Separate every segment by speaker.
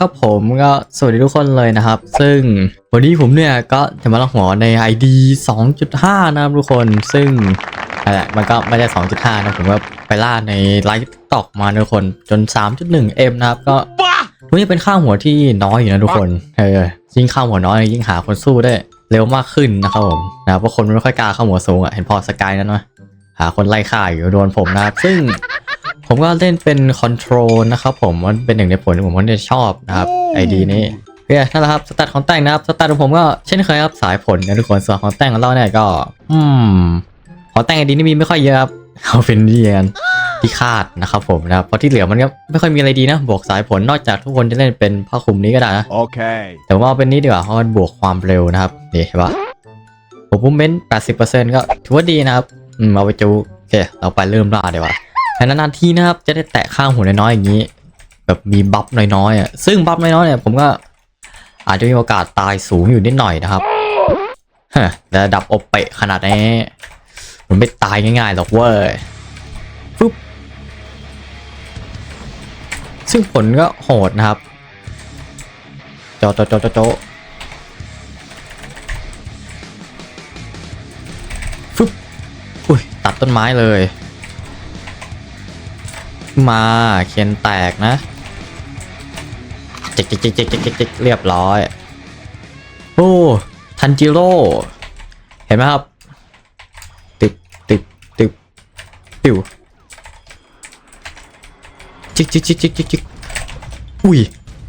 Speaker 1: ครับผมก็สวัสดีทุกคนเลยนะครับ ซึ่งวันนี้ผมเนี่ยก็จะมาลองหัวใน ID 2.5 นะครับทุกคนซึ่งนั่นแหละมันก็ไม่ได้2.5 นะผมก็ไปล่าในไลฟ์ตอกมาทุกคนจน 3.1M นะครับก็รู้จะเป็นค่าหัวที่น้อยอยู่นะทุกคนเออยิ่งค่าหัวน้อยยิ่งหาคนสู้ได้เร็วมากขึ้นนะครับผมนะเพราะคนไม่ค่อยกล้าเข้าหัวสูงอะเห็นพอสกายนั้นไหมหาคนไล่ฆ่าอยู่โดนผมนะครับซึ่ง ผมก็เล่นเป็นคอนโทรลนะครับผมมันเป็นหนึ่งในผลที่ผมว่าชอบนะครับไอดีนี้โอเคนั่นแหละครับสแตทของแต่งนะครับสแตทของผมก็เช่นเคยครับสายผลนะทุกคนส่วนของแต่งของเราเนี่ยก็ อืมของแต่งไอดีนี่มีไม่ค่อยเยอะครับเอาเป็นดีกันที่คาดนะครับผมนะครับเพราะที่เหลือมันก็ไม่ค่อยมีอะไรดีนะ บวกสายผลนอกจากทุกคนจะเล่นเป็นผ้าคลุมนี้ก็ได้นะ
Speaker 2: Okay.
Speaker 1: แต่ว่าเอาเป็นนี้ดีกว่าเพราะมันบวกความเร็วนะครับนี่เห็นปะผมพุ่มเม้น80%ก็ถือว่าดีนะครับอืมเอาไปจูโอเคเราไปเริ่มล่าดีกว่า แต่นานๆทีนะครับ จะได้แตะข้างหัวน้อยๆอย่างนี้ แบบมีบัฟน้อยๆอะซึ่งบัฟน้อยๆเนี่ยผมก็อาจจะมีโอกาสตายสูงอยู่นิดหน่อยนะครับฮะแต่ระดับอบเปะขนาดนี้มันไม่ตายง่ายๆหรอกเว้ยฟึบซึ่งผลก็โหดนะครับโจโจโจโจโจฟึบอุ้ยตัดต้นไม้เลย มาเคนแตกนะจิกจิกจิกจิกจิกจิกเรียบร้อย โอ้ทันจิโร่เห็นไหมครับ ติดติดติดติวจิกจิกจิกจิกจิกจิกอุ้ย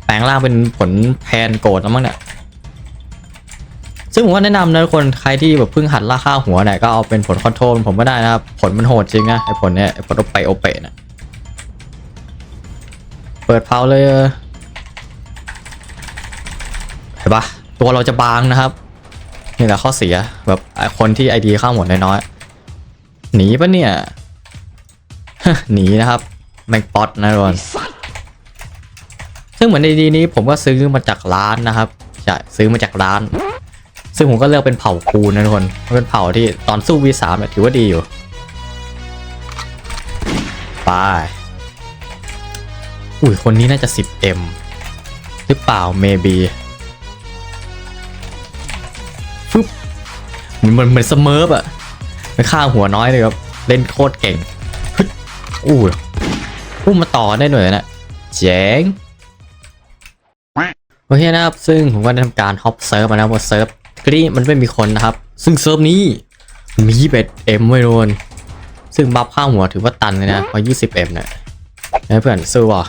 Speaker 1: แปลงร่างเป็นผลแพนโกรธแล้วมั้งเนี่ยซึ่งผมว่าแนะนำนะทุกคนใครที่แบบเพิ่งหัดล่าค่าหัวเนี่ยก็เอาเป็นผลคอนโทรลผมก็ได้นะครับ ผลมันโหดจริงนะไอ้ผลเนี่ยไอผลโอเปโอเปนะ เปิดเพาเลยเห็นปะตัวเราจะบางนะครับ นี่แหละข้อเสียแบบคนที่ไอดีข้าหมดน้อยๆหนีปะเนี่ยหนีนะครับแมงป๊อตนะทุกคนซึ่งเหมือนในดีนี้ผมก็ซื้อมาจากร้านนะครับใช่ซื้อมาจากร้าน ซึ่งผมก็เลือกเป็นเผ่าคูนะทุกคนเพราะเป็นเผ่าที่ตอนสู้ V3 เนี่ยถือว่าดีอยู่ ไป อุ้ยคนนี้น่าจะ 10M หรือเปล่า maybe ฟึบเหมือนเหมือนมือนสเมิร์ฟอะไม่ฆ่าหัวน้อยเลยครับ เล่นโคตรเก่งฮึดอู้ยอู้มาต่อได้หน่อยนะเจ๋งโอเคนะครับ ซึ่งผมก็ได้ทำการฮอปเซิร์ฟมาแล้วบนเซิร์ฟทีนี้มันไม่มีคนนะครับ ซึ่งเซิร์ฟนี้มี 21 M ไม่โดนซึ่งบัฟข้างหัวถือว่าตันเลยนะเพราะ20 M เนี่ยนะเพื่อนสู้ว่ะ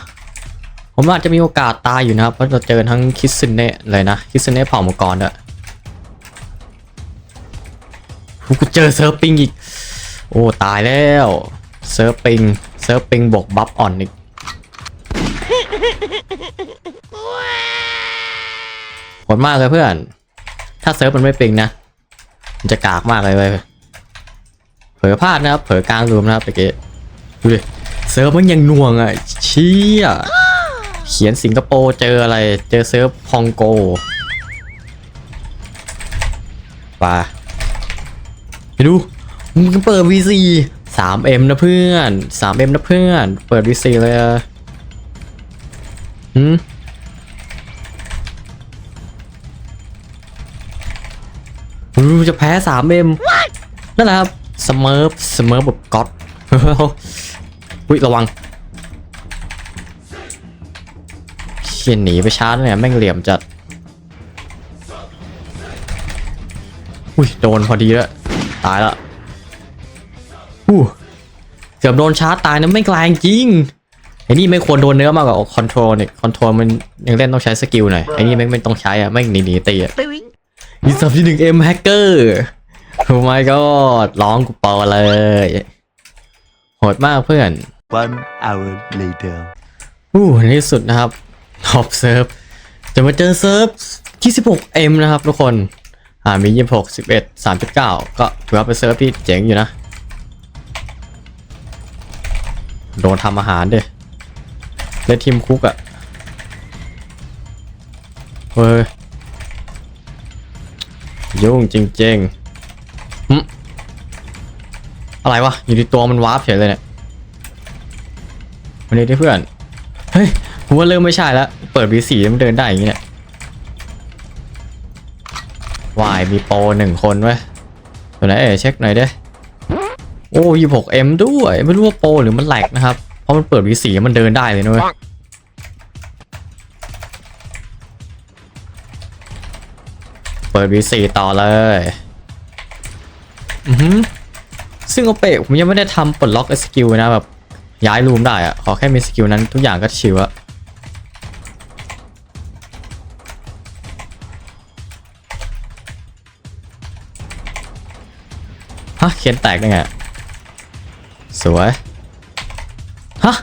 Speaker 1: ผมอาจจะมีโอกาสตายอยู่นะครับ เพราะเราเจอทั้งคิสซินเน่เลยนะ คิสซินเน่เผ่ามังกรด้วยโอ้กูเจอเซิร์ฟปิงอีก โอ้ตายแล้ว เซิร์ฟปิง เซิร์ฟปิงบวกบัฟอ่อนอีกโหดมากเลยเพื่อน ถ้าเซิร์ฟมันไม่ปิงนะ มันจะกากมากเลยเว้ยเผลอพลาดนะครับ เผลอกลางรูมนะครับตะเกีดูดิ เซิร์ฟมันยังน่วงอะเชี่ย เขียนสิงคโปร์เจออะไรเจอเซิร์ฟคองโกไปไปดูมึงเปิด VC 3M นะเพื่อน 3M นะเพื่อน เปิด VC เลยอะหืมรู้จะแพ้สามเอ็มนั่นแหละครับสมิร์ฟสมิร์ฟแบบก๊อตอุ้ยระวัง ขียนหนีไปชาร์จเนี่ยแม่งเหลี่ยมจัด อุ้ยโดนพอดีแล้วตายละอู้เกือบโดนชาร์จตายนะไม่แรงจริงไอ้นี่ไม่ควรโดนเนื้อมากกว่าคอนโทรลเนี่ยคอนโทรลมันยังเล่นต้องใช้สกิลหน่อยไอ้นี่แม่งไม่ต้องใช้อะแม่งหนีหนีๆตีอะมีสับที่หนึ่งเอ็มแฮกเกอร์โอ้ my god ร้องกูเปอเลยโหดมากเพื่อน
Speaker 2: One hour later.
Speaker 1: อู้ในที่สุดนะครับ ท็อปเซิร์ฟจะมาเจอเซิร์ฟที่ 16M นะครับทุกคน อ่ามี 26 11 3.9 ก็ถือว่าเป็นเซิร์ฟที่เจ๋งอยู่นะ โดนทำอาหารเด้เล่นทีมคุกอะเฮ้ยยุ่งจริงๆหึอะไรวะ อยู่ในตัวมันวาร์ปเฉยเลยเนี่ยวันนี้ที่เพื่อน เฮ้ย ผมว่าเริ่มไม่ใช่แล้ว เปิด V4 แล้วมันเดินได้อย่างนี้เนี่ยวายมีโปรหนึ่งคนเว้ตัวไหนเอ๋เช็คหน่อยเด้โอ้ยี่หกเอ็มด้วยไม่รู้ว่าโปรหรือมันแหลกนะครับ เพราะมันเปิด V4 มันเดินได้เลยนะเว้ยเปิด V4 ต่อเลยอือหือซึ่งโอเปะผมยังไม่ได้ทำปลดล็อกสกิลนะแบบย้ายรูมได้อะขอแค่มีสกิลนั้นทุกอย่างก็ชิวอะ ฮะเขียนแตกได้ไงสวยฮะ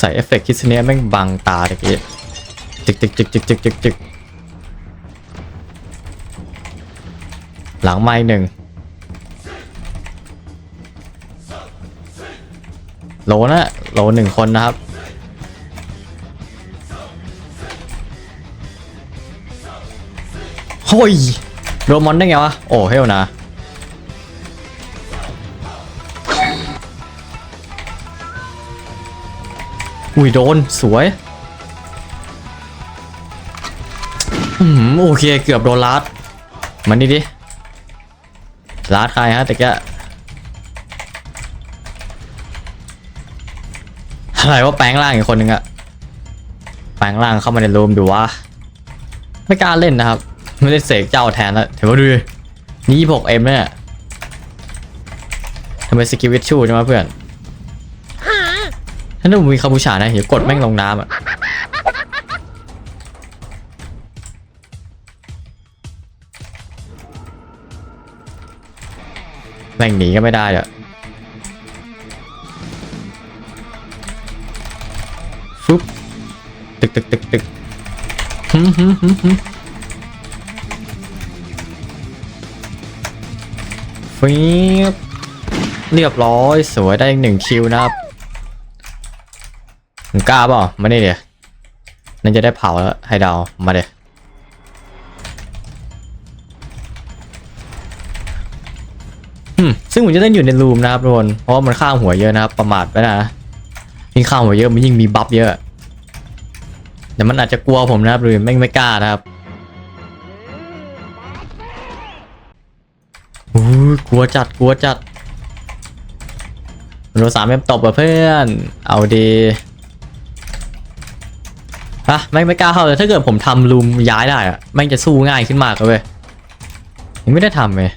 Speaker 1: ใส่เอฟเฟกต์คิสเนียแม่งบังตาตะกี้จิกจิกจิกจิกจิกจิกจิกหลังไม้หนึ่งโหลนะโหลหนึ่งคนนะครับ โฮ้ยโดนมอนได้ไงวะ โอ้เฮลนะ อุ้ยโดนสวยอืมโอเคเกือบโดนลัดมันนี่ดิลัดใครฮะแต่แกอะไรว่าแปลงร่างอีกคนนึงอะแปลงร่างเข้ามาในรูมดูว่า ไม่กล้าเล่นนะครับ ไม่ได้เสกเจ้าแทนแล้วถือว่าดูนี่ 26M เนี่ยทำไมสกิลวิชชูใช่ไหมเพื่อน ถ้าหนูมีคาบูชานะเดี๋ยวกดแม่งลงน้ำอะแม่งหนีก็ไม่ได้อะฟึบตึกตึกตึกตึกหึมหึมหึมหึมฟีบเรียบร้อยสวยได้อีกหนึ่งคิวนะครับ มึงกล้าเปล่ามานี่เดี๋ยวนั่นจะได้เผาแล้วให้ดาวมาเดี๋ยวซึ่งผมจะเล่นอยู่ในรูมนะครับทุกคนเพราะว่ามันข้ามหัวเยอะนะครับ ประมาทไปนะยิ่งข้ามาเยอะมันยิ่งมีบัฟเยอะแต่มันอาจจะกลัวผมนะครับหรือไม่ไม่กล้านะครับโอ้ยกลัวจัดกลัวจัดโดนสามเอ็มตบอะเพื่อน เอาดี ฮะไม่งไม่กล้าเข้าเลยถ้าเกิดผมทำรูมย้ายได้อะแม่งจะสู้ง่ายขึ้นมากเลยยังไม่ได้ทำเลย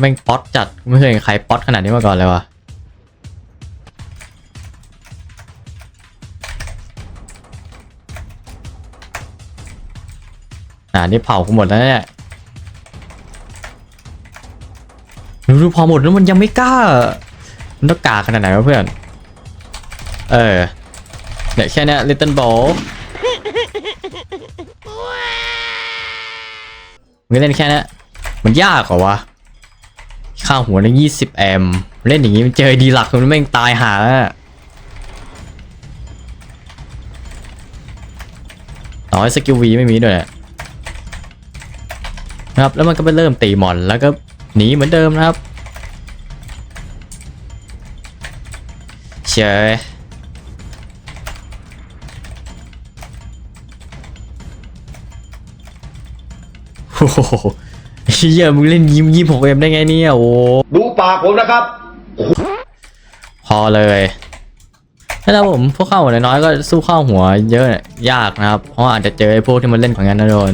Speaker 1: แม่งป๊อตจัดไม่เคยเห็นใครป๊อตขนาดนี้มาก่อนเลยวะอ่านี่เผากูหมดแล้วเนี่ยดูดูพอหมดแล้วมันยังไม่กล้ามันต้องกาขนาดไหนวะเพื่อน เออ เนี่ยแค่นี้ย little ball มึงเล่นแค่นี้มันยากเหรอวะข้างหัวในยี่สิบแอม เล่นอย่างงี้มันเจอดีหลักมันแม่งตายหาต่อให้สกิลวีไม่มีด้วยเนี่ยนะครับ แล้วมันก็ไปเริ่มตีมอนแล้วก็หนีเหมือนเดิมนะครับ เชย โอ้โหเฮียมึงเล่นยิ้มยิ้มหกเอ็มได้ไงเนี่ยโอ้
Speaker 3: ดูปากผมนะครับ
Speaker 1: พอเลยถ้าผมพวกเข้าหัวน้อยๆก็สู้เข้าหัวเยอะเนี่ยยากนะครับ เพราะอาจจะเจอไอ้พวกที่มันเล่นของงั้นนะโดน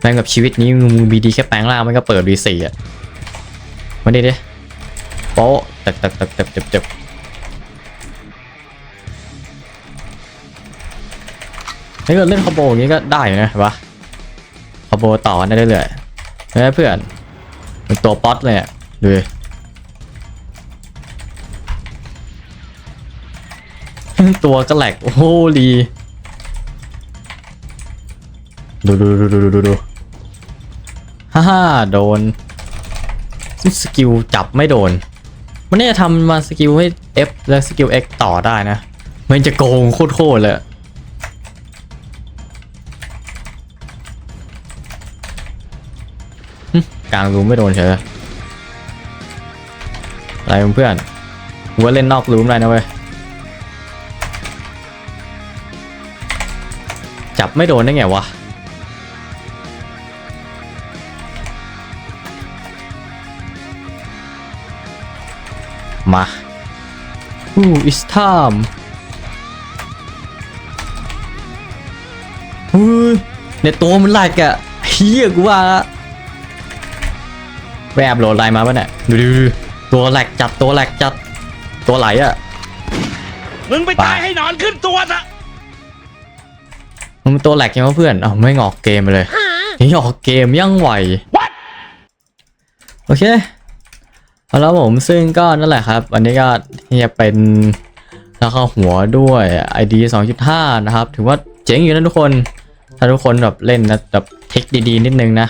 Speaker 1: แม่งกับชีวิตนี้มึงมีดีแค่แปลงร่างมันก็เปิดวีสี่อะมาดิดิโป๊ะตึกตึกตึกตึกตึกตึกถ้าเกิดเล่นคอมโบอย่างนี้ก็ได้อยู่นะเห็นปะคอมโบ ต่อกันได้เรื่อยๆนะเพื่อนเป็นตัวป๊อตเลยอะดูตัวก็แหลกโอ้โหดีดูดูดูดูดูดูดูฮ่าฮ่าโดนสกิลจับไม่โดน มันน่าจะทำมาสกิลให้ F และสกิล X ต่อได้นะ มันจะโกงโคตรๆเลย กลางรูมไม่โดนเฉยอะไรเพื่อนกูว่าเล่นนอกรูมได้นะเว้ย จับไม่โดนได้ไงวะมาอู๋อิสตัมเฮ้ยในตัวมันไล่กะเฮียกูว่า แวบโหลดอะไรมาปะเนี่ยดูดูดูตัวแหลกจัดตัวแหลกจัดตัวไหลอะ
Speaker 3: มึงไปตายให้หนอนขึ้นตัวซะ
Speaker 1: มันเป็นตัวแหลกยังวะเพื่อนอ้าวไม่งออกเกมไปเลยยังออกเกมยังไหว
Speaker 3: What?
Speaker 1: โอเคเอาแล้วผมซึ่งก็นั่นแหละครับวันนี้ก็ที่จะเป็นราคาหัวด้วย ID 2.5 นะครับ ถือว่าเจ๋งอยู่นะทุกคน ถ้าทุกคนแบบเล่นนะแบบเทคดีๆ นิดนึงนะ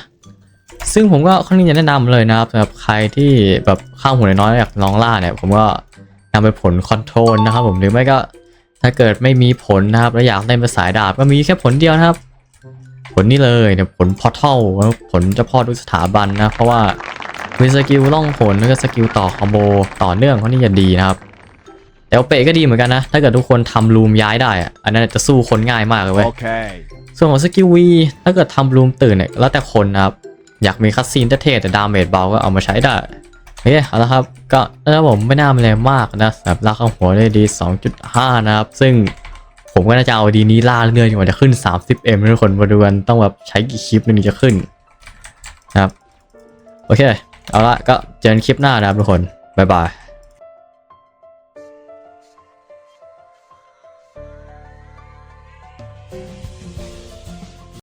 Speaker 1: ซึ่งผมก็ค่อนข้างจะแนะนำเลยนะครับสำหรับใครที่แบบข้ามหัวน้อยๆอยากลองล่าเนี่ยผมก็นำไปผลคอนโทรลนะครับผมหรือไม่ก็ถ้าเกิดไม่มีผลนะครับแล้วอยากเล่นเป็นสายดาบก็มีแค่ผลเดียวนะครับ ผลนี้เลยเนี่ยผลพอทัลผลเจ้าพ่อทุกสถาบันนะเพราะว่ามีสกิลล่องผลแล้วก็สกิลต่อคอมโบต่อเนื่องเขานี่จะดีนะครับ แต่ว่าเปะก็ดีเหมือนกันนะ ถ้าเกิดทุกคนทำรูมย้ายได้อะอันนั้นจะสู้คนง่ายมากเลยเว้ย
Speaker 3: Okay.
Speaker 1: ส่วนของสกิลวีถ้าเกิดทำรูมตื่นเนี่ยแล้วแต่คนนะครับ อยากมีคัสซีนเท่แต่ดาเมจเบาก็เอามาใช้ได้โอเคเอาละครับก็แล้วผมไม่น่ามีอะไรมากนะสำหรับลาคาหัวได้ดี 2.5 นะครับ ซึ่งผมก็น่าจะเอาดีนี้ล่าเรื่อยๆจนกว่าจะขึ้น 30M ทุกคนมาดูกันต้องแบบใช้กี่คลิปนึงจะขึ้นนะครับ โอเค เอาละก็เจอกันคลิปหน้านะครับทุกคน บ๊ายบาย